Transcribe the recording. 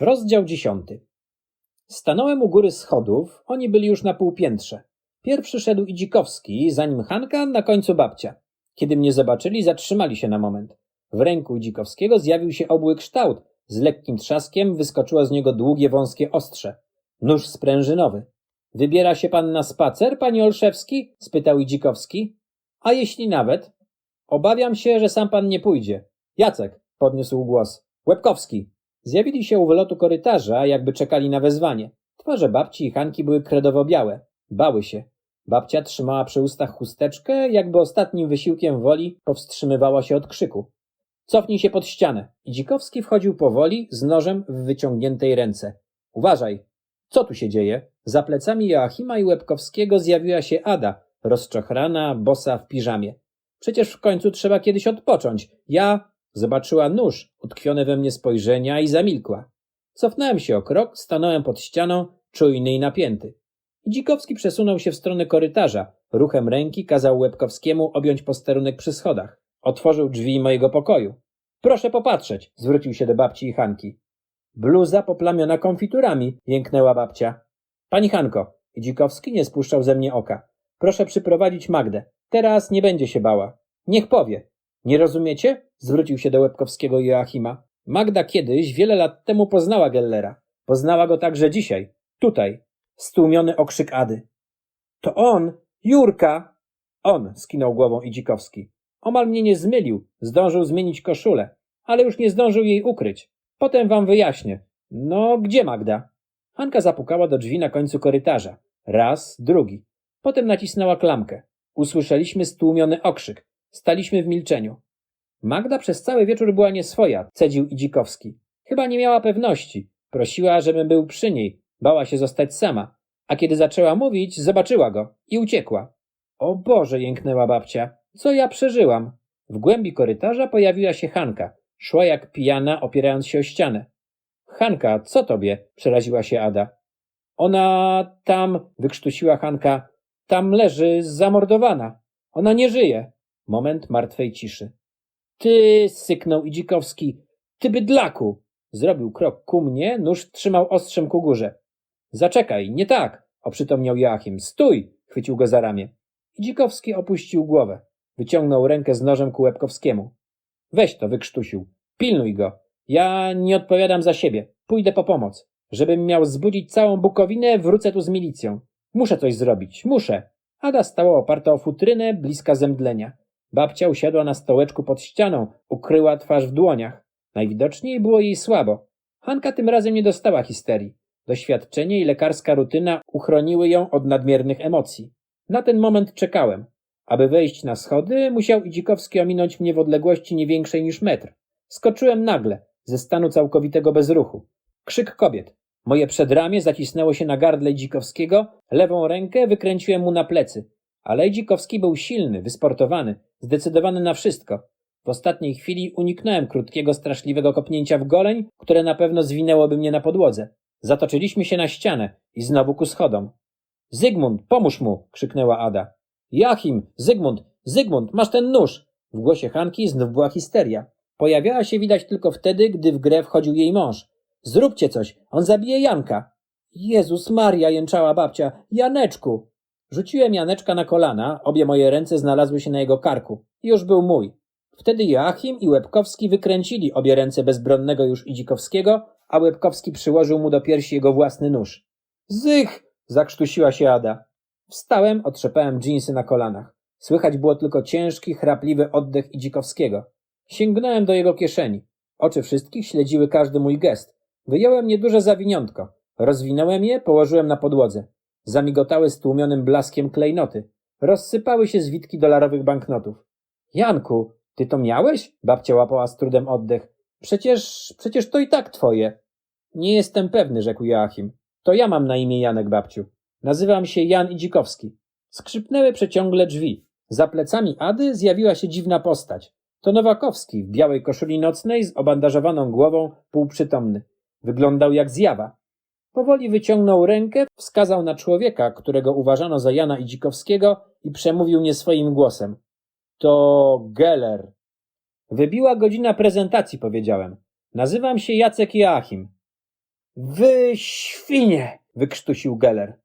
Rozdział dziesiąty. Stanąłem u góry schodów, oni byli już na półpiętrze. Pierwszy szedł Idzikowski, zanim Hanka, na końcu babcia. Kiedy mnie zobaczyli, zatrzymali się na moment. W ręku Idzikowskiego zjawił się obły kształt. Z lekkim trzaskiem wyskoczyło z niego długie, wąskie ostrze. Nóż sprężynowy. Wybiera się pan na spacer, panie Olszewski? spytał Idzikowski. A jeśli nawet? Obawiam się, że sam pan nie pójdzie. Jacek, podniósł głos. Łebkowski. Zjawili się u wylotu korytarza, jakby czekali na wezwanie. Twarze babci i Hanki były kredowo białe. Bały się. Babcia trzymała przy ustach chusteczkę, jakby ostatnim wysiłkiem woli powstrzymywała się od krzyku. Cofnij się pod ścianę. Dzikowski wchodził powoli, z nożem w wyciągniętej ręce. Uważaj. Co tu się dzieje? Za plecami Joachima i Łebkowskiego zjawiła się Ada, rozczochrana, bosa w piżamie. Przecież w końcu trzeba kiedyś odpocząć. Ja zobaczyła nóż, utkwione we mnie spojrzenia i zamilkła. Cofnąłem się o krok, stanąłem pod ścianą, czujny i napięty. Dzikowski przesunął się w stronę korytarza. Ruchem ręki kazał Łebkowskiemu objąć posterunek przy schodach. Otworzył drzwi mojego pokoju. Proszę popatrzeć, zwrócił się do babci i Hanki. Bluza poplamiona konfiturami, jęknęła babcia. Pani Hanko, Dzikowski nie spuszczał ze mnie oka. Proszę przyprowadzić Magdę. Teraz nie będzie się bała. Niech powie. Nie rozumiecie? Zwrócił się do Łebkowskiego i Joachima. Magda kiedyś, wiele lat temu poznała Gellera. Poznała go także dzisiaj. Tutaj. Stłumiony okrzyk Ady. To on! Jurka! On! skinął głową Idzikowski. Omal mnie nie zmylił. Zdążył zmienić koszulę. Ale już nie zdążył jej ukryć. Potem wam wyjaśnię. No, gdzie Magda? Hanka zapukała do drzwi na końcu korytarza. Raz, drugi. Potem nacisnęła klamkę. Usłyszeliśmy stłumiony okrzyk. Staliśmy w milczeniu. Magda przez cały wieczór była nieswoja, cedził Idzikowski. Chyba nie miała pewności. Prosiła, żebym był przy niej. Bała się zostać sama. A kiedy zaczęła mówić, zobaczyła go i uciekła. O Boże, jęknęła babcia. Co ja przeżyłam? W głębi korytarza pojawiła się Hanka. Szła jak pijana, opierając się o ścianę. Hanka, co tobie? przeraziła się Ada. Ona tam, wykrztusiła Hanka, tam leży zamordowana. Ona nie żyje. Moment martwej ciszy. Ty, syknął Idzikowski, ty bydlaku! Zrobił krok ku mnie, nóż trzymał ostrzem ku górze. Zaczekaj, nie tak, oprzytomniał Joachim. Stój! chwycił go za ramię. Idzikowski opuścił głowę. Wyciągnął rękę z nożem ku Łebkowskiemu. Weź to, wykrztusił. Pilnuj go. Ja nie odpowiadam za siebie. Pójdę po pomoc. Żebym miał zbudzić całą Bukowinę, wrócę tu z milicją. Muszę coś zrobić. Muszę. Ada stała oparta o futrynę, bliska zemdlenia. Babcia usiadła na stołeczku pod ścianą, ukryła twarz w dłoniach. Najwidoczniej było jej słabo. Hanka tym razem nie dostała histerii. Doświadczenie i lekarska rutyna uchroniły ją od nadmiernych emocji. Na ten moment czekałem. Aby wejść na schody, musiał Idzikowski ominąć mnie w odległości nie większej niż metr. Skoczyłem nagle, ze stanu całkowitego bezruchu. Krzyk kobiet. Moje przedramię zacisnęło się na gardle Dzikowskiego, lewą rękę wykręciłem mu na plecy. Ale Dzikowski był silny, wysportowany, zdecydowany na wszystko. W ostatniej chwili uniknąłem krótkiego, straszliwego kopnięcia w goleń, które na pewno zwinęłoby mnie na podłodze. Zatoczyliśmy się na ścianę i znowu ku schodom. Zygmunt, pomóż mu! krzyknęła Ada. Joachim, Zygmunt, Zygmunt, masz ten nóż! W głosie Hanki znów była histeria. Pojawiała się widać tylko wtedy, gdy w grę wchodził jej mąż. Zróbcie coś, on zabije Janka. Jezus Maria, jęczała babcia, Janeczku! Rzuciłem Janeczka na kolana, obie moje ręce znalazły się na jego karku. Już był mój. Wtedy Joachim i Łebkowski wykręcili obie ręce bezbronnego już Idzikowskiego, a Łebkowski przyłożył mu do piersi jego własny nóż. Zych! zakrztusiła się Ada. Wstałem, otrzepałem dżinsy na kolanach. Słychać było tylko ciężki, chrapliwy oddech Idzikowskiego. Sięgnąłem do jego kieszeni. Oczy wszystkich śledziły każdy mój gest. Wyjąłem nieduże zawiniątko. Rozwinąłem je, położyłem na podłodze. Zamigotały stłumionym blaskiem klejnoty. Rozsypały się zwitki dolarowych banknotów. Janku, ty to miałeś? Babcia łapała z trudem oddech. Przecież, przecież to i tak twoje. Nie jestem pewny, rzekł Joachim. To ja mam na imię Janek, babciu. Nazywam się Jan Idzikowski. Skrzypnęły przeciągle drzwi. Za plecami Ady zjawiła się dziwna postać. To Nowakowski w białej koszuli nocnej z obandażowaną głową, półprzytomny. Wyglądał jak zjawa. Powoli wyciągnął rękę, wskazał na człowieka, którego uważano za Jana Idzikowskiego i przemówił nie swoim głosem. To Geller. Wybiła godzina prezentacji, powiedziałem. Nazywam się Jacek Joachim. Wy świnie! wykrztusił Geller.